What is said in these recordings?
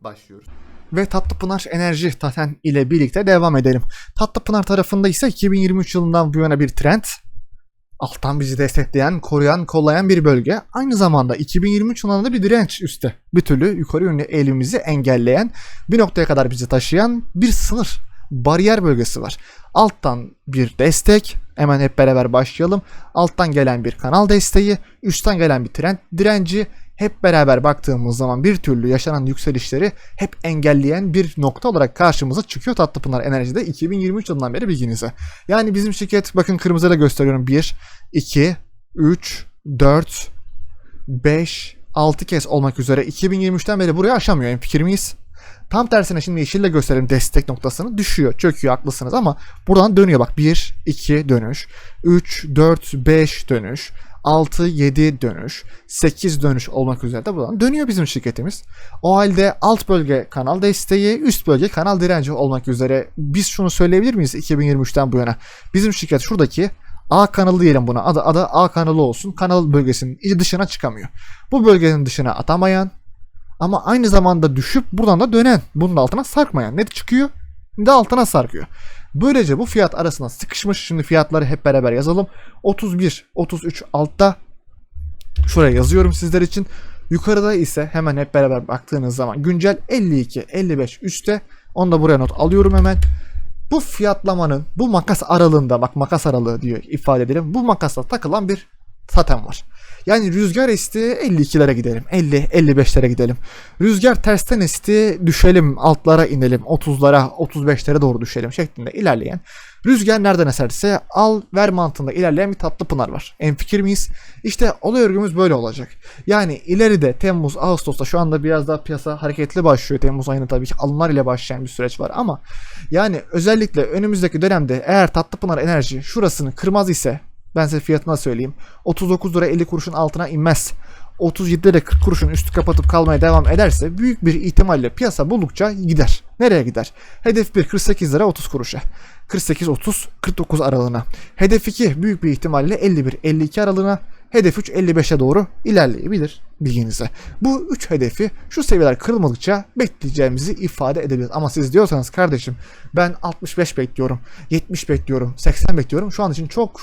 başlıyoruz. Ve Tatlıpınar Enerji Taten ile birlikte devam edelim. Tatlıpınar tarafında ise 2023 yılından bu yana bir trend. Alttan bizi destekleyen, koruyan, kollayan bir bölge. Aynı zamanda 2023 yılında da bir direnç üstte. Bir türlü yukarı yönlü eğilimimizi engelleyen, bir noktaya kadar bizi taşıyan bir sınır, bariyer bölgesi var. Alttan bir destek, hemen hep beraber başlayalım. Alttan gelen bir kanal desteği, üstten gelen bir trend direnci, hep beraber baktığımız zaman bir türlü yaşanan yükselişleri hep engelleyen bir nokta olarak karşımıza çıkıyor Tatlıpınar Enerji'de 2023 yılından beri bilginize. Yani bizim şirket bakın kırmızıyla gösteriyorum 1, 2, 3, 4, 5, 6 kez olmak üzere 2023'ten beri buraya aşamıyor en fikir miyiz? Tam tersine şimdi yeşille gösterelim destek noktasını düşüyor, çöküyor haklısınız ama buradan dönüyor bak 1, 2 dönüş, 3, 4, 5 dönüş, 6, 7 dönüş, 8 dönüş olmak üzere de buradan dönüyor bizim şirketimiz. O halde alt bölge kanal desteği, üst bölge kanal direnci olmak üzere biz şunu söyleyebilir miyiz 2023'ten bu yana? Bizim şirket şuradaki A kanalı diyelim buna. Adı, adı A kanalı olsun. Kanal bölgesinin dışına çıkamıyor. Bu bölgenin dışına atamayan ama aynı zamanda düşüp buradan da dönen. Bunun altına sarkmayan. Ne çıkıyor ne de altına sarkıyor. Böylece bu fiyat arasında sıkışmış. Şimdi fiyatları hep beraber yazalım. 31, 33 altta. Şuraya yazıyorum sizler için. Yukarıda ise hemen hep beraber baktığınız zaman güncel 52, 55 üstte. Onu da buraya not alıyorum hemen. Bu fiyatlamanın bu makas aralığında bak makas aralığı diyor ifade edelim. Bu makasla takılan bir saten var. Yani rüzgar esti 52'lere gidelim. 50 55'lere gidelim. Rüzgar tersten esti düşelim altlara inelim. 30'lara 35'lere doğru düşelim şeklinde ilerleyen. Rüzgar nereden eserse al ver mantığında ilerleyen bir tatlı pınar var. En fikir miyiz? İşte olay örgümüz böyle olacak. Yani ileride Temmuz, Ağustos'ta şu anda biraz daha piyasa hareketli başlıyor. Temmuz ayında tabii ki alımlar ile başlayan bir süreç var ama yani özellikle önümüzdeki dönemde eğer tatlı pınar enerji şurasını kırmaz ise ben size fiyatına söyleyeyim. 39 lira 50 kuruşun altına inmez. 37 lira 40 kuruşun üstü kapatıp kalmaya devam ederse büyük bir ihtimalle piyasa buldukça gider. Nereye gider? Hedef 1 48 lira 30 kuruşa. 48 30 49 aralığına. Hedef 2 büyük bir ihtimalle 51 52 aralığına. Hedef 3 55'e doğru ilerleyebilir bilginize. Bu 3 hedefi şu seviyeler kırılmadıkça bekleyeceğimizi ifade edebiliriz. Ama siz diyorsanız kardeşim ben 65 bekliyorum, 70 bekliyorum, 80 bekliyorum. Şu an için çok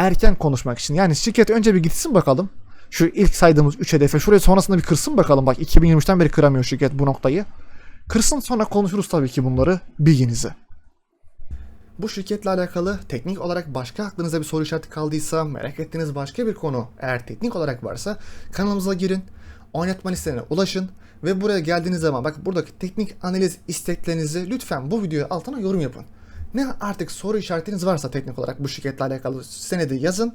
erken konuşmak için. Yani şirket önce bir gitsin bakalım. Şu ilk saydığımız 3 hedefe şuraya sonrasında bir kırsın bakalım. Bak 2023'ten beri kıramıyor şirket bu noktayı. Kırsın sonra konuşuruz tabii ki bunları bilginize. Bu şirketle alakalı teknik olarak başka aklınıza bir soru işareti kaldıysa, merak ettiğiniz başka bir konu eğer teknik olarak varsa kanalımıza girin, oynatma listelerine ulaşın ve buraya geldiğiniz zaman bak buradaki teknik analiz isteklerinizi lütfen bu videoya altına yorum yapın. Ne artık soru işaretiniz varsa teknik olarak bu şirketle alakalı senedi yazın